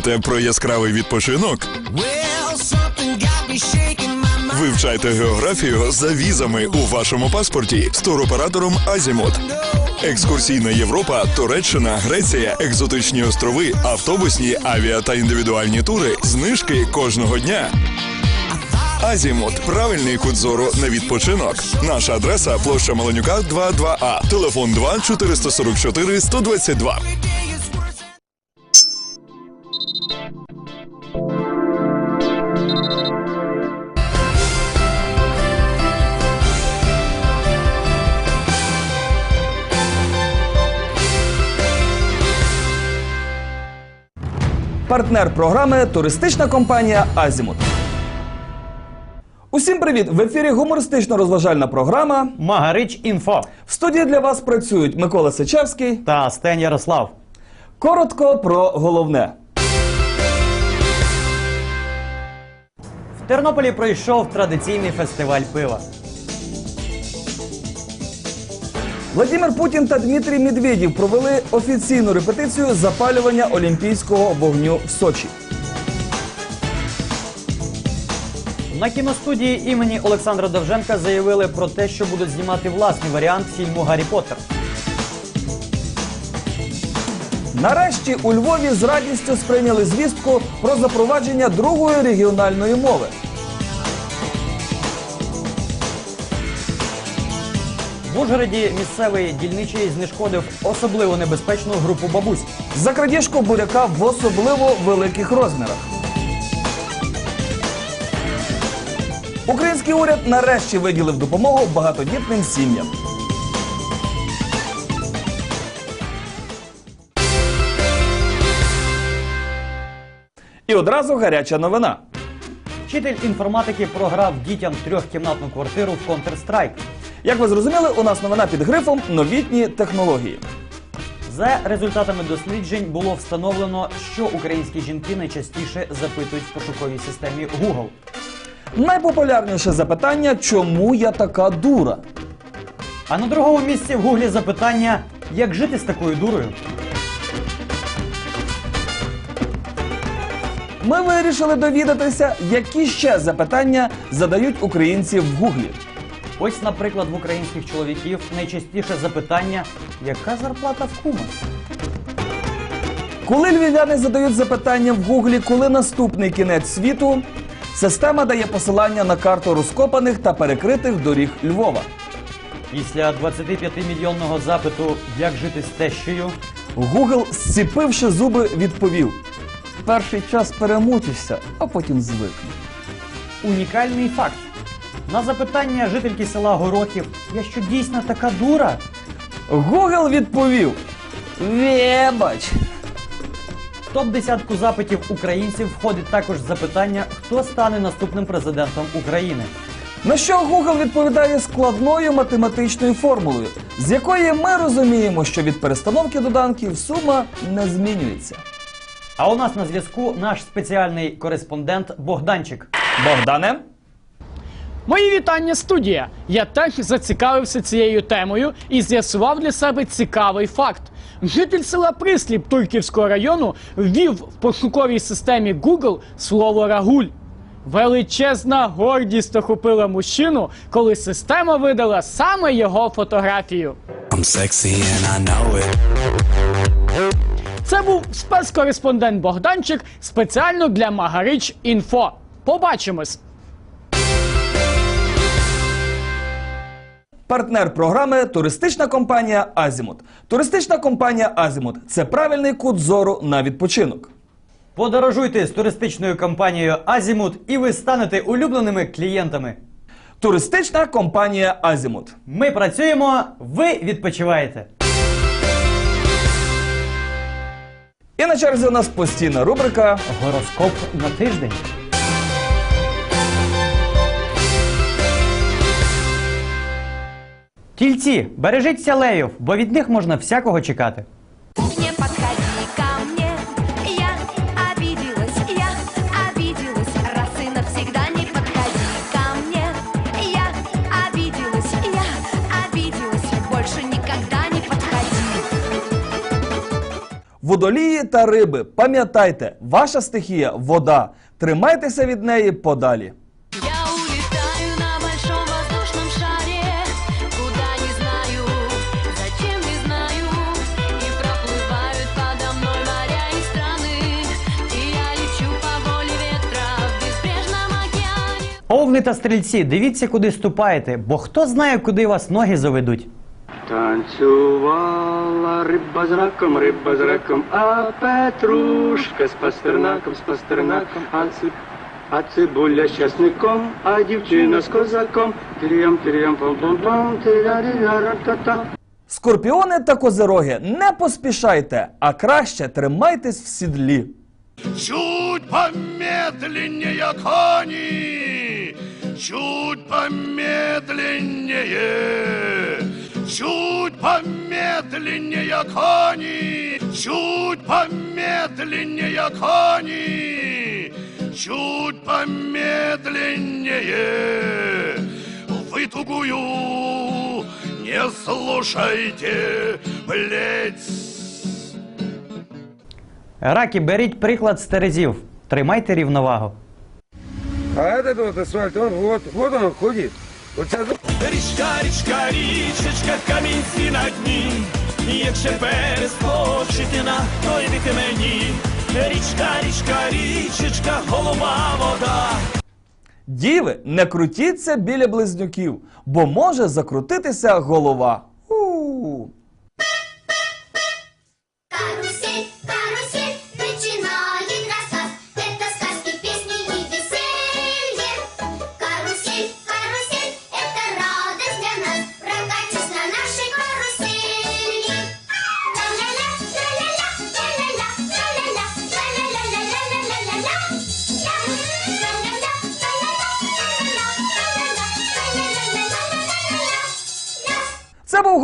Мрієте про яскравий відпочинок? Вивчайте географію за візами у вашому паспорті з туроператором Азімут. Екскурсійна Європа, Туреччина, Греція, екзотичні острови, автобусні, авіа та індивідуальні тури, знижки кожного дня. Азімут правильний кут зору на відпочинок. Наша адреса площа Маленюка 22А. Телефон 2 444 122. Партнер програми туристична компанія Азімут. Усім привіт! В ефірі гумористично-розважальна програма. Магарич інфо В студії для вас працюють Микола Сичевський. та Стен Ярослав. Коротко про головне. В Тернополі пройшов традиційний фестиваль пива. Владимир Путін та Дмитрій Медведєв провели офіційну репетицію запалювання олімпійського вогню в Сочі. На кіностудії імені Олександра Довженка заявили про те, що будуть знімати власний варіант фільму Гаррі Поттер. Нарешті у Львові з радістю сприйняли звістку про запровадження другої регіональної мови. В Ужгороді місцевий дільничий знешкодив особливо небезпечну групу бабусь. За крадіжку буряка в особливо великих розмірах. Український уряд нарешті виділив допомогу багатодітним сім'ям. І одразу гаряча новина. Вчитель інформатики програв дітям трьохкімнатну квартиру в Counter-Strike. Як ви зрозуміли, у нас новина під грифом новітні технології. За результатами досліджень було встановлено, що українські жінки найчастіше запитують в пошуковій системі Google. Найпопулярніше запитання, чому я така дура? А на другому місці в гуглі запитання, як жити з такою дурою. Ми вирішили довідатися, які ще запитання задають українці в Гуглі. Ось, наприклад, в українських чоловіків найчастіше запитання, яка зарплата в кума? Коли львів'яни задають запитання в Гуглі, коли наступний кінець світу, система дає посилання на карту розкопаних та перекритих доріг Львова. Після 25-мільйонного запиту як жити з тещею, Гугл, зціпивши зуби, відповів: перший час перемучишся, а потім звикну. унікальний факт. На запитання жительки села Горохів, я що дійсно така дура? Гугл відповів: Вибач. В топ-десятку запитів українців входить також запитання, хто стане наступним президентом України. На що Google відповідає складною математичною формулою, з якої ми розуміємо, що від перестановки доданків сума не змінюється. А у нас на зв'язку наш спеціальний кореспондент Богданчик. Богдане, Мої вітання, студія. Я теж зацікавився цією темою і з'ясував для себе цікавий факт. Житель села Присліп Турківського району ввів в пошуковій системі Google слово рагуль. Величезна гордість охопила мужчину, коли система видала саме його фотографію. I'm sexy and I know it. Це був спецкореспондент Богданчик спеціально для Магарич Інфо. Побачимось! Партнер програми туристична компанія Азімут. Туристична компанія Азімут це правильний кут зору на відпочинок. Подорожуйте з туристичною компанією Азімут і ви станете улюбленими клієнтами. Туристична компанія Азімут. Ми працюємо, ви відпочиваєте. І на черзі у нас постійна рубрика Гороскоп на тиждень. Тільці, бережіться леїв, бо від них можна всякого чекати. Не подходи ко мне, я обиделась, я обиделась, раз и навсегда не подходи ко мне, я обиделась, я обиделась, больше никогда не подходи. Водолії та риби, пам'ятайте, ваша стихія вода. Тримайтеся від неї подалі. Овни та стрільці, дивіться, куди ступаєте, бо хто знає, куди вас ноги заведуть. Танцювала риба з раком, риба з раком, а петрушка з пастернаком, з пастернаком, а, ци, а цибуля з часником, а дівчина з козаком. Тирям, тирям, пам пам пам та Скорпіони та козероги, не поспішайте, а краще тримайтесь в сідлі. Чуть помедленнее, кони! Чуть помедленнее! Чуть помедленнее, кони! Чуть помедленнее, кони! Чуть помедленнее! Вы тугую не слушайте, блядь! Раки, беріть приклад з терезів. Тримайте рівновагу. А этот вот асфальт, он вот, вот он ходит. Вот сейчас Річка, річка, річечка, камінці на дні. Якщо перескочити на той бік мені. Річка, річка, річечка, голова вода. Діви, не крутіться біля близнюків, бо може закрутитися голова. У.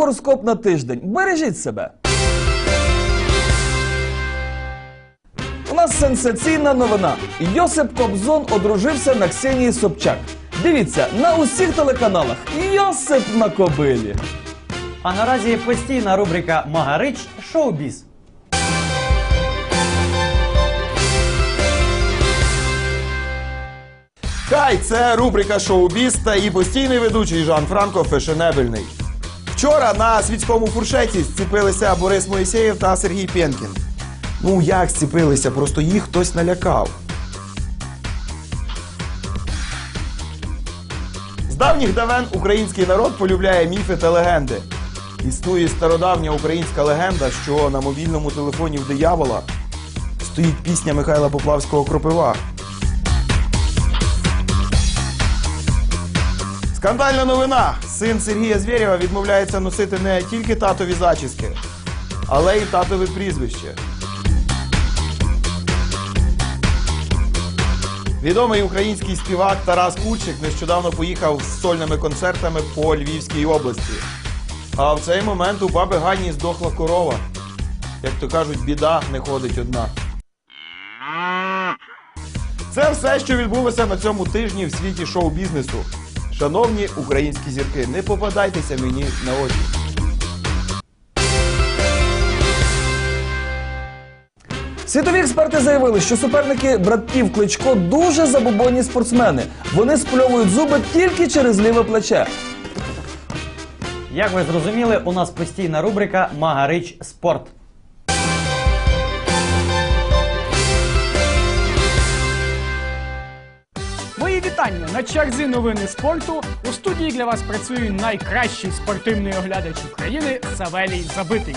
гороскоп на тиждень. Бережіть себе. У нас сенсаційна новина. Йосип Кобзон одружився на Ксенії Собчак. Дивіться на усіх телеканалах. Йосип на кобилі. А наразі постійна рубрика Магарич Шоубіз. Хай, це рубрика шоу-біз та і постійний ведучий Жан Франко Фешенебельний. Вчора на світському фуршеті зціпилися Борис Моїсеєв та Сергій Пєнкін. Ну як зціпилися, просто їх хтось налякав. З давніх давен український народ полюбляє міфи та легенди. Існує стародавня українська легенда, що на мобільному телефоні в диявола стоїть пісня Михайла Поплавського Кропива. Скандальна новина. Син Сергія Звєрєва відмовляється носити не тільки татові зачіски, але й татове прізвище. Відомий український співак Тарас Кульчик нещодавно поїхав з сольними концертами по Львівській області. А в цей момент у баби Гані здохла корова. Як то кажуть, біда не ходить одна. Це все, що відбулося на цьому тижні в світі шоу-бізнесу. Шановні українські зірки, не попадайтеся мені на очі. Світові експерти заявили, що суперники братків Кличко дуже забобонні спортсмени. Вони спльовують зуби тільки через ліве плече. Як ви зрозуміли, у нас постійна рубрика Магарич Спорт. Вітання на черзі новини спорту. У студії для вас працює найкращий спортивний оглядач України Савелій Забитий.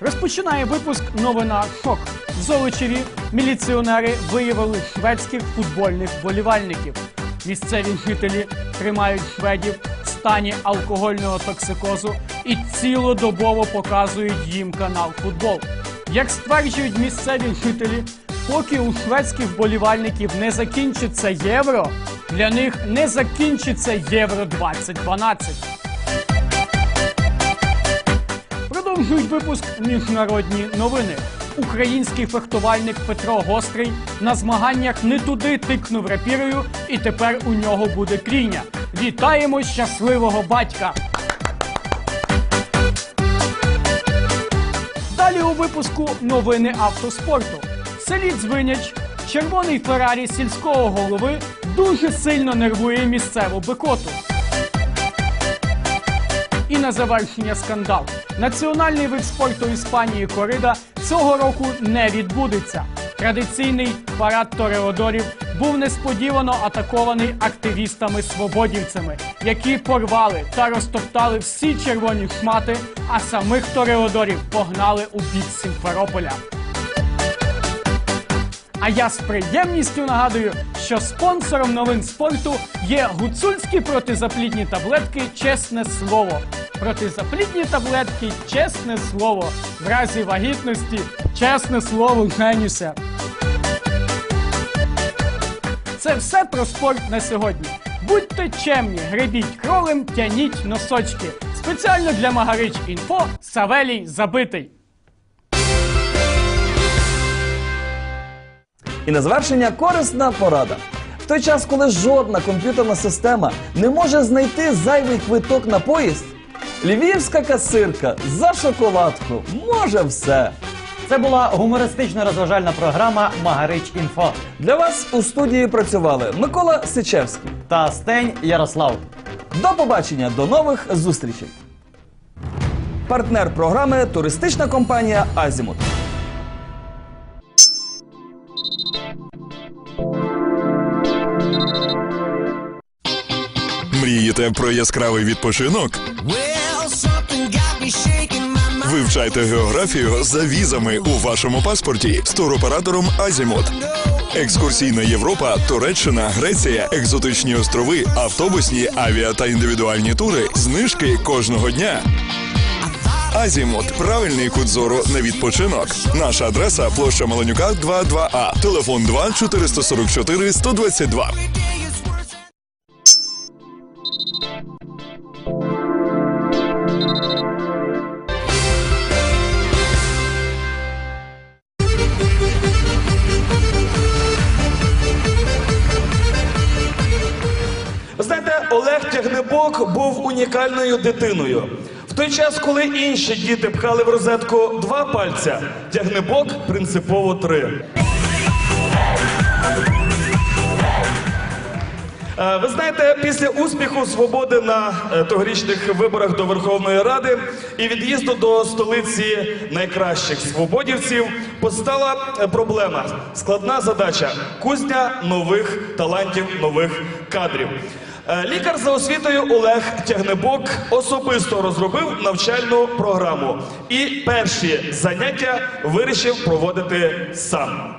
Розпочинає випуск новина шок. Золочеві міліціонери виявили шведських футбольних болівальників. Місцеві жителі тримають шведів в стані алкогольного токсикозу і цілодобово показують їм канал футбол. Як стверджують місцеві жителі, поки у шведських вболівальників не закінчиться євро, для них не закінчиться євро 2012. Продовжують випуск міжнародні новини. Український фехтувальник Петро Гострий на змаганнях не туди тикнув рапірою, і тепер у нього буде кріня. Вітаємо щасливого батька! Далі у випуску новини автоспорту. Селі Дзвиняч червоний Феррарі сільського голови дуже сильно нервує місцеву бекоту. І на завершення скандал. Національний вид спорту Іспанії Корида цього року не відбудеться. Традиційний парад тореодорів був несподівано атакований активістами-свободівцями, які порвали та розтоптали всі червоні шмати, а самих тореодорів погнали у бік Сімферополя. А я з приємністю нагадую, що спонсором новин спорту є гуцульські протизаплідні таблетки Чесне слово. Протизаплідні таблетки Чесне слово. В разі вагітності чесне слово женюся. Це все про спорт на сьогодні. Будьте чемні, гребіть кролем, тяніть носочки. Спеціально для Магарич Інфо Савелій Забитий. І на завершення корисна порада. В той час, коли жодна комп'ютерна система не може знайти зайвий квиток на поїзд, львівська касирка за шоколадку може все. Це була гумористична розважальна програма Магарич Інфо Для вас у студії працювали Микола Сичевський. та Стень Ярослав. До побачення, до нових зустрічей. Партнер програми туристична компанія Азімут. Мрієте про яскравий відпочинок? Вивчайте географію за візами у вашому паспорті з туроператором Азімут. Екскурсійна Європа, Туреччина, Греція, екзотичні острови, автобусні, авіа та індивідуальні тури, знижки кожного дня. Азімут правильний кут зору на відпочинок. Наша адреса площа Маленюка 22А. Телефон 2 444 122. Олег Тягнебок був унікальною дитиною. В той час, коли інші діти пхали в розетку два пальця, Тягнебок принципово три. Е, Ви знаєте, після успіху свободи на е, тогорічних виборах до Верховної Ради і від'їзду до столиці найкращих свободівців постала е, проблема, складна задача кузня нових талантів, нових кадрів. Е, Лікар за освітою Олег Тягнебок особисто розробив навчальну програму і перші заняття вирішив проводити сам.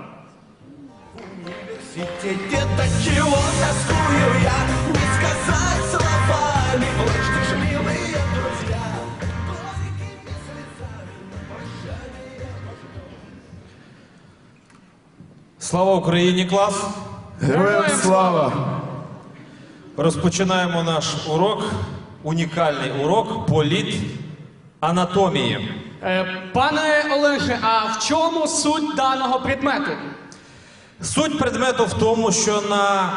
Слава Україні, клас! Героям слава! Розпочинаємо наш урок, унікальний урок політ анатомії. Е, пане Олеже, а в чому суть даного предмету? Суть предмету в тому, що на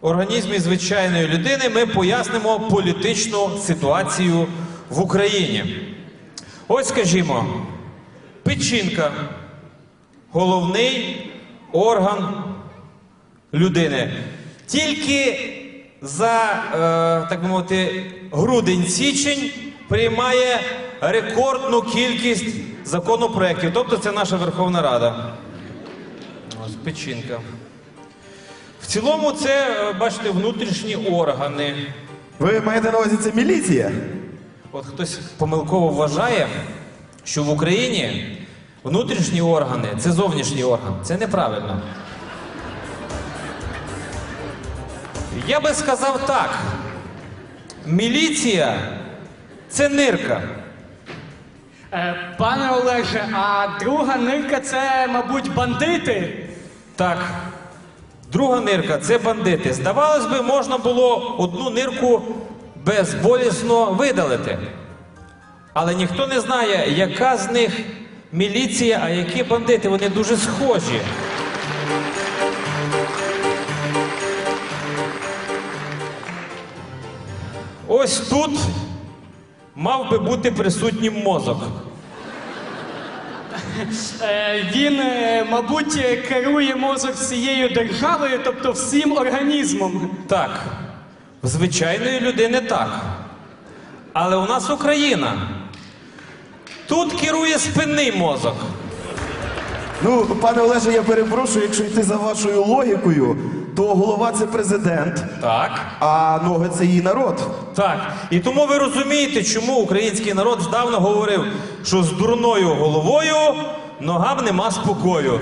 організмі звичайної людини ми пояснимо політичну ситуацію в Україні. Ось скажімо, печінка головний орган людини. Тільки за, е, так би мовити, грудень-січень приймає рекордну кількість законопроєктів. Тобто це наша Верховна Рада. Ось печінка. В цілому це, е, бачите, внутрішні органи. Ви маєте на увазі це міліція? От хтось помилково вважає, що в Україні внутрішні органи це зовнішній орган. Це неправильно. Я би сказав так. Міліція це нирка. Е, пане Олеже, а друга нирка це, мабуть, бандити. Так. Друга нирка це бандити. Здавалось би, можна було одну нирку безболісно видалити. Але ніхто не знає, яка з них міліція, а які бандити. Вони дуже схожі. Ось тут мав би бути присутній мозок. Е, Він, е, мабуть, керує мозок всією державою, тобто всім організмом. Так, в звичайної людини так. Але у нас Україна. Тут керує спинний мозок. Ну, пане Олеже, я перепрошую, якщо йти за вашою логікою, то голова це президент, Так. а ноги це її народ. Так. І тому ви розумієте, чому український народ здавна говорив, що з дурною головою ногам нема спокою.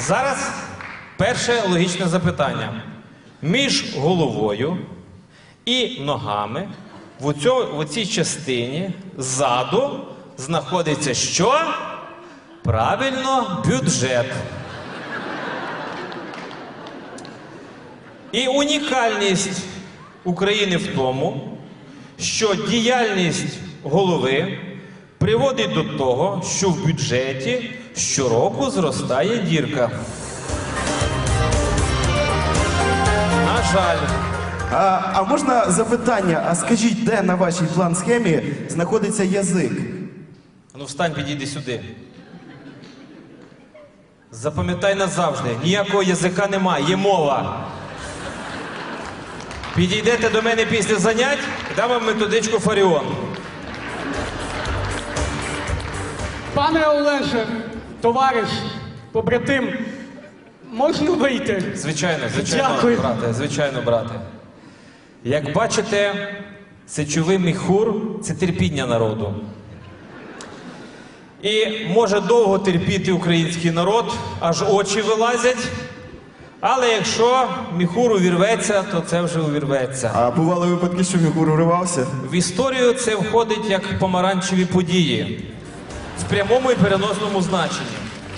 Зараз перше логічне запитання. Між головою і ногами в, оцьо, в цій частині ззаду знаходиться що? Правильно, бюджет. І унікальність України в тому, що діяльність голови приводить до того, що в бюджеті щороку зростає дірка. На жаль. А, а можна запитання? А скажіть, де на вашій план-схемі знаходиться язик? Ну встань, підійди сюди. Запам'ятай назавжди, ніякого язика немає, є мова. Підійдете до мене після занять, дам вам методичку Фаріон. Пане Олеже, товариш, побратим, можна вийти? Звичайно, звичайно, Дякую. брате, звичайно, брате. Як бачите, сечовий міхур це терпіння народу. І може довго терпіти український народ, аж очі вилазять. Але якщо міхур увірветься, то це вже увірветься. А бували випадки, що міхур уривався? В історію це входить як помаранчеві події в прямому і переносному значенні.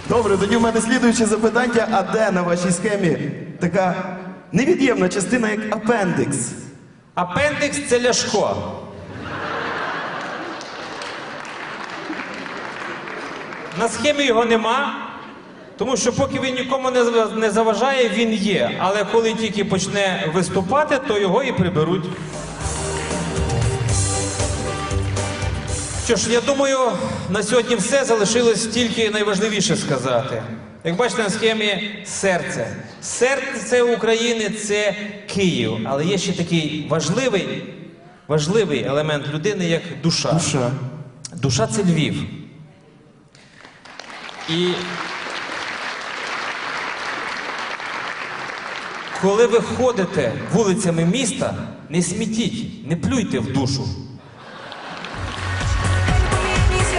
Добре, тоді в мене слідуюче запитання: а де на вашій схемі така невід'ємна частина, як апендикс? Апендикс це ляшко. На схемі його нема, тому що поки він нікому не заважає, він є. Але коли тільки почне виступати, то його і приберуть. Що ж, я думаю, на сьогодні все залишилось тільки найважливіше сказати. Як бачите на схемі серце. Серце України це Київ, але є ще такий важливий, важливий елемент людини, як душа. Душа. Душа це Львів. І коли ви ходите вулицями міста, не смітіть, не плюйте в душу.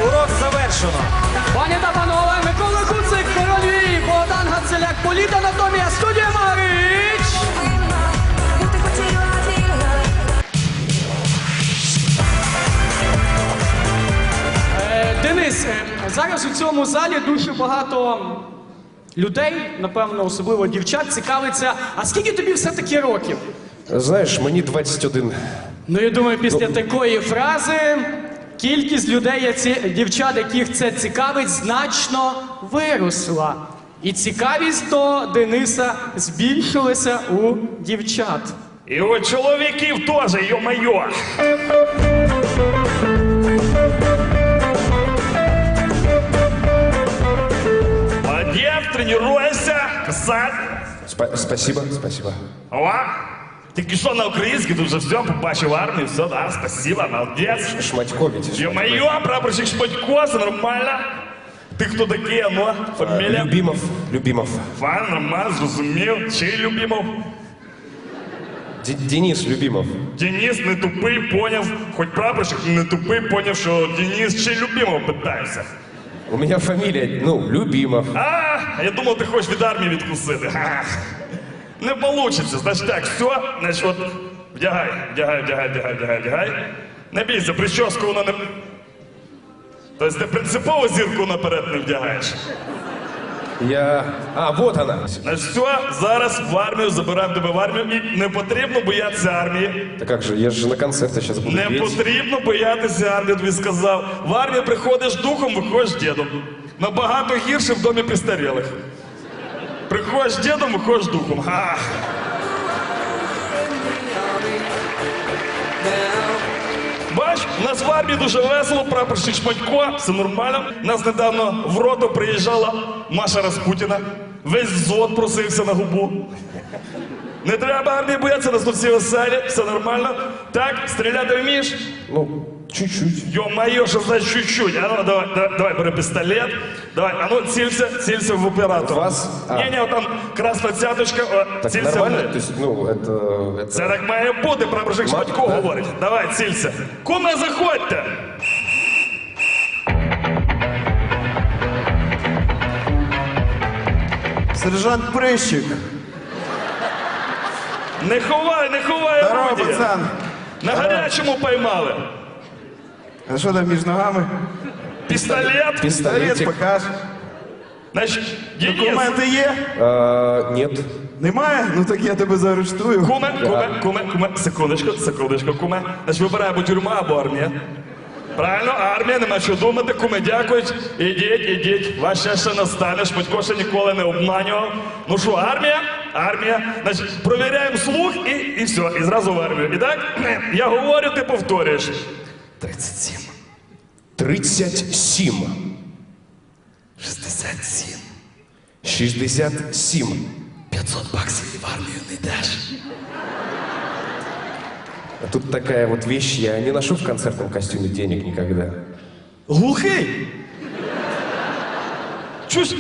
Урок завершено. Пані та панове, зараз у цьому залі дуже багато людей, напевно, особливо дівчат, цікавиться. А скільки тобі все-таки років? Знаєш, мені 21. Ну, я думаю, після такої фрази кількість людей, дівчат, яких це цікавить, значно виросла. І цікавість до Дениса збільшилася у дівчат. І у чоловіків теж, йо-майо. Молодець, тренуйся, писать. Спа- спасибо, спасибо. О, тільки що на українській, тут вже все, побачив армію, все, да, спасибо, молодець. Шматько ведь. Йо-майо, прапорщик Шпатько, все нормально. Ти хто такий, а ну, фамілія? Любимов, Любимов. Фан, нормально, зрозумів. Чий любимов? Д- Денис Любимов. Денис не тупий, поняв, хоч прапорщик не тупий, поняв, що Денис чи любимого питається. У меня фамилия, ну, Любимов. А, я думав, ти хочеш від армії відкусити. Ха. Не получиться. Значить так, все, значить от, вдягай, вдягай, вдягай, вдягай, вдягай, вдягай. Не бійся, прическу вона не. Тобто ти принципово зірку наперед не вдягаєш. Я... А, вот она. Значить, все, зараз в армію, забираємо тебе в армію і не потрібно боятися армії. Да как же, я же на концерте сейчас буду Не петь. потрібно боятися армії, тобі сказав. В армію приходиш духом, виходиш дідом. Набагато гірше в домі престарілих. Приходиш дідом, виходиш духом. Ха. Бач, у нас в армії дуже весело, прапорщик Шматько, все нормально. Нас недавно в роту приїжджала Маша Распутіна. Весь зод просився на губу. Не треба армії боятися, нас тут всі веселі, все нормально. Так, стріляти вмієш? Ну, чуть-чуть. Ё-моё, що значить чуть-чуть? А ну, давай, давай, давай, бери пістолет. Давай, а ну, цілься, цілься в оператора. Вас? А. Ні-ні, там красна цяточка, о, Так цілься в нормально? мене. То есть, ну, это... это... Це так має бути, прапорщик Ма- Шматько да? говорить. Давай, цілься. Куме, заходьте! Сержант Прищик. Не ховай, не ховай Здорово, орудія. пацан. На гарячому поймали. А що там між ногами? Пістолет. Пістолет покаж. Значить, Денис, Документи є? А, нет. Немає? Ну так я тебе заарештую. Куме, куме, куме, куме, секундочку, секундочку, куме. Значить, вибираємо тюрма або армія. Правильно, армія, нема що думати, куме дякують. Ідіть, ідіть, ваш ще ще настане, Шматько ще ніколи не обманював. Ну що, армія? Армія. Значить, провіряємо слух і, і все, і зразу в армію. І так, я говорю, ти повторюєш. 37, 37. 67, 67. 500 баксів і в армію не йдеш. А Тут такая вот вещь, я не ношу в концертном костюме денег никогда. Глухий? Чусь,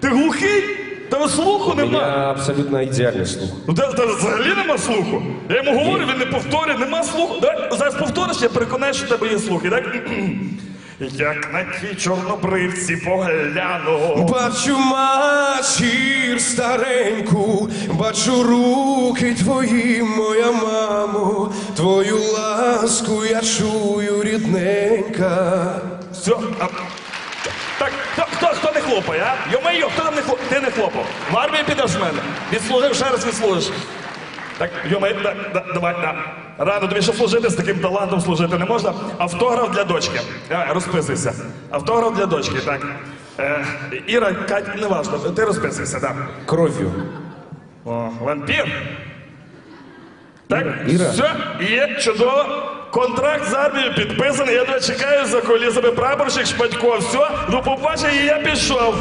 ти глухий? Та слуху У нема. абсолютно идеальный слух. Ну та, та взагалі нема слуху. Я йому говорю, він не повторює, нема слуху. Давай зараз повториш, я переконаю, що в тебе є слух. І так? Як на ті чорнобривці погляну. Бачу матір стареньку, бачу руки твої, моя мамо, твою ласку я чую, рідненька. Все. А, так, не хлопає, а? Йо-майо, хто там не хлопає? Ти не хлопав. В армії підеш в мене. Відслужив, ще раз відслужиш. Так, йо-майо, так, да, давай, да. Рано тобі ще служити, з таким талантом служити не можна. Автограф для дочки. Давай, розписуйся. Автограф для дочки, так. Е, Іра, Кать, не важно, ти розписуйся, так. Кровью. О, вампір. Так, Іра. все, є, чудово. Контракт з армією підписаний. Я тебе чекаю за колісами прапорщик шпадько, Все, ну побачив, і я пішов.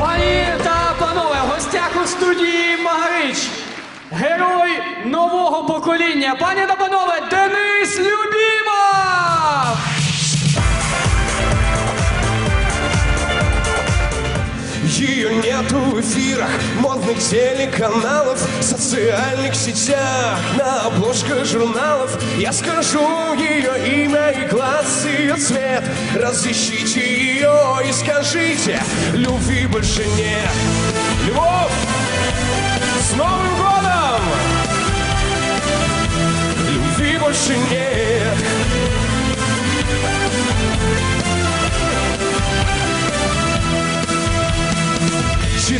Пані та панове, в гостях у студії Магарич, герой нового покоління. Пані та панове, Денис Любімов! Ее нету в эфирах модных телеканалов, социальных сетях, на обложках журналов. Я скажу ее имя и глаз, ее цвет. Разыщите ее и скажите, любви больше нет. Любовь! С Новым годом! Любви больше нет.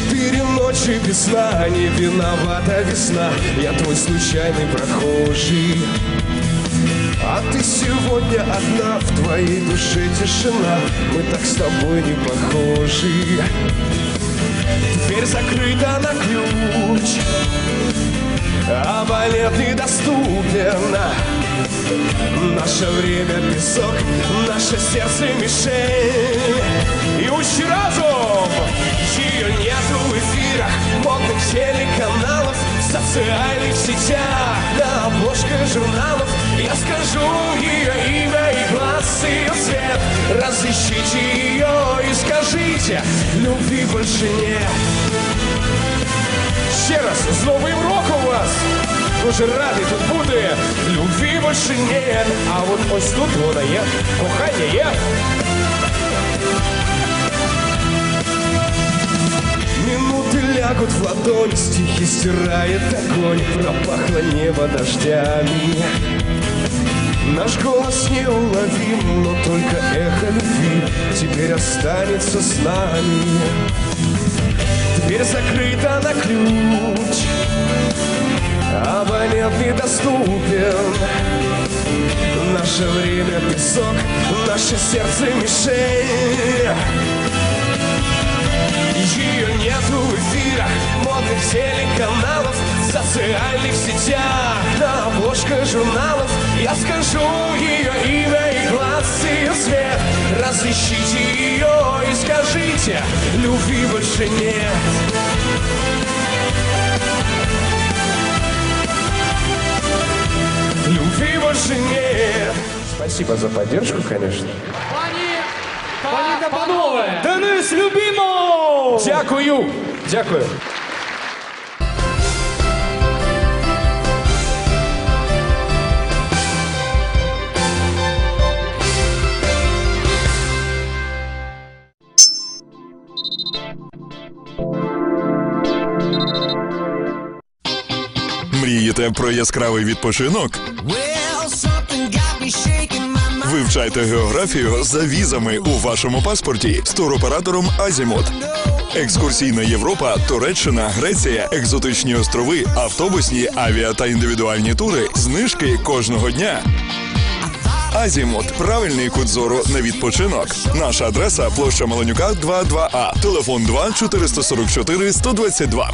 Четыре ночи без сна, не виновата весна. Я твой случайный прохожий. А ты сегодня одна, в твоей душе тишина. Мы так с тобой не похожи. Дверь закрыта на ключ Абонент недоступен Наше время песок, наше сердце мишень. И учи разум Ее нету социальных сетях, на обложках журналов Я скажу ее имя и глаз, ее цвет Разыщите ее и скажите Любви больше нет Ще раз, з Новим роком вас! Дуже радий тут бути. Любві більше нет. А от ось тут вона є. Кохання є. лягут в ладонь, стихи стирает огонь, пропахло небо дождями. Наш голос неуловим, но только эхо любви теперь останется с нами. Дверь закрыта на ключ, абонент недоступен. Наше время песок, наше сердце мишень. Ее нету в эфирах модных телеканалов В социальных сетях, на обложках журналов Я скажу ее имя и глаз ее свет Разыщите ее и скажите Любви больше нет Любви больше нет Спасибо за поддержку, конечно. Пані та панове! Денис, любімо! Дякую! Дякую. Мрієте про яскравий відпочинок? Вивчайте географію за візами у вашому паспорті з туроператором Азімут. Екскурсійна Європа, Туреччина, Греція, екзотичні острови, автобусні, авіа та індивідуальні тури, знижки кожного дня. Азімут правильний кут зору на відпочинок. Наша адреса площа Маланюка 22А. Телефон 2 444 122.